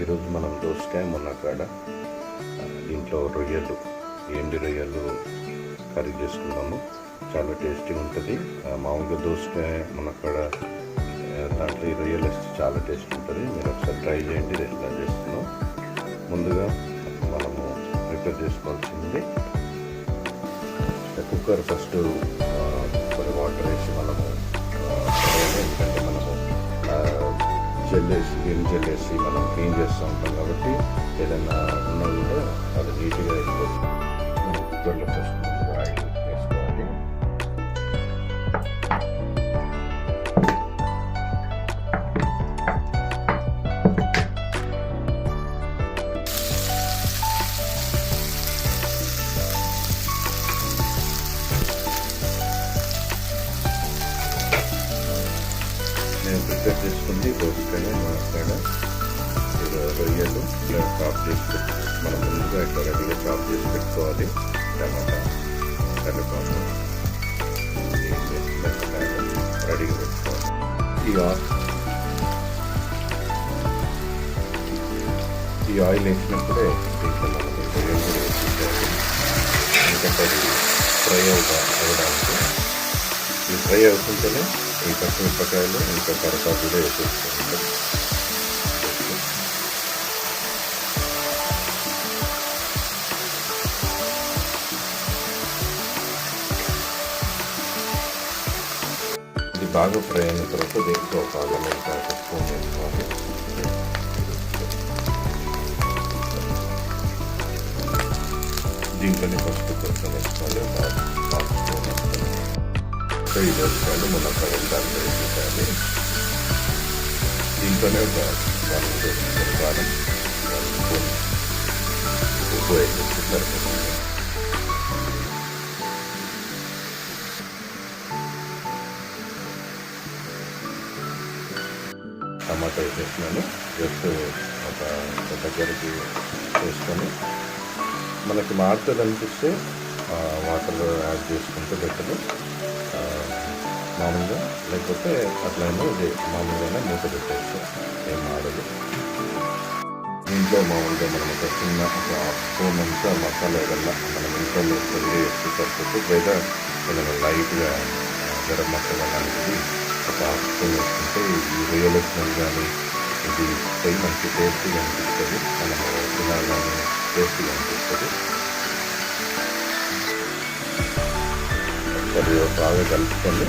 ఈరోజు మనం దోసకాయ మునక్కాడ దీంట్లో రొయ్యలు ఎండి రొయ్యలు కర్రీ చేసుకున్నాము చాలా టేస్టీగా ఉంటుంది. మామూలుగా దోసకాయ మునక్కాడ దాంట్లో ఈ రొయ్యలు వేస్తే చాలా టేస్ట్ ఉంటుంది. మీరు ఒకసారి ట్రై చేయండి ఇది ఎట్లా చేస్తున్నాం ముందుగా మనము ప్రిపేర్ చేసుకోవాల్సింది కుక్కర్ ఫస్ట్ కొన్ని వాటర్ వేసి మనము జల్లేసి గేమ్ జల్లేసి మనం క్లీన్ చేస్తూ ఉంటాం కాబట్టి ఏదైనా ఉన్నా కూడా అది నీట్గా అయిపోతుంది. నేను ప్రిపేర్ చేసుకుంది దోసకాయ మునక్కాడ రొయ్యలు ఇలా చాప్ చేసి మనం ముందుగా ఇట్లా రెడీగా చాప్ చేసి పెట్టుకోవాలి. టమాటా కరివేపాకు రెడీగా పెట్టుకోవాలి. ఈ ఈ ఆయిల్ వేసినప్పుడే దీంట్లో మనం రొయ్యలు కూడా వేసుకోవాలి. ఎందుకంటే అది ఫ్రై అవుతా అవ్వడానికి ఈ ఫ్రై అవుతుంటేనే ఈ పచ్చిమిరపకాయలు ఇంకా కరపాకు కూడా వేసేసుకోవాలి ఇది బాగా ఫ్రై అయిన తర్వాత దీంట్లో ఒక అల్లం వెల్లిపాయ ఒక స్పూన్ వేసుకోవాలి దీంట్లోనే ఫస్ట్ కొంచెం వేసుకోవాలి ఒక హాఫ్ స్పూన్ వేసుకోవాలి సో ఈ దోసకాయలు మునక్కాయలు దాంట్లో వేసేసాలి దీంట్లోనే ఒక వన్ స్పూన్ కారం టమాటా వేసేసినాను జస్ట్ ఒక ఒక దగ్గరికి వేసుకొని మనకి మారుతుంది అనిపిస్తే వాటర్ యాడ్ చేసుకుంటే బెటర్ మామూలుగా లేకపోతే అట్లయినా ఇది మామూలుగానే మూత పెట్టేసి ఏం ఆడదు. ఇంట్లో మామూలుగా మనం ఒక చిన్న ఒక స్పూన్ అంతా మసాలా ఏదన్నా మనం ఇంట్లో వెళ్ళి వేస్తే సరిపోతుంది లేదా కొంచెం లైట్గా గరం మసాలా లాంటిది ఒక హాఫ్ స్పూన్ వేసుకుంటే ఈ రొయ్యల స్మెల్ కానీ ఇది పోయి మంచి టేస్టీగా అనిపిస్తుంది. మనం తినాలని టేస్టీగా అనిపిస్తుంది. ఒకసారి బాగా కలుపుకొని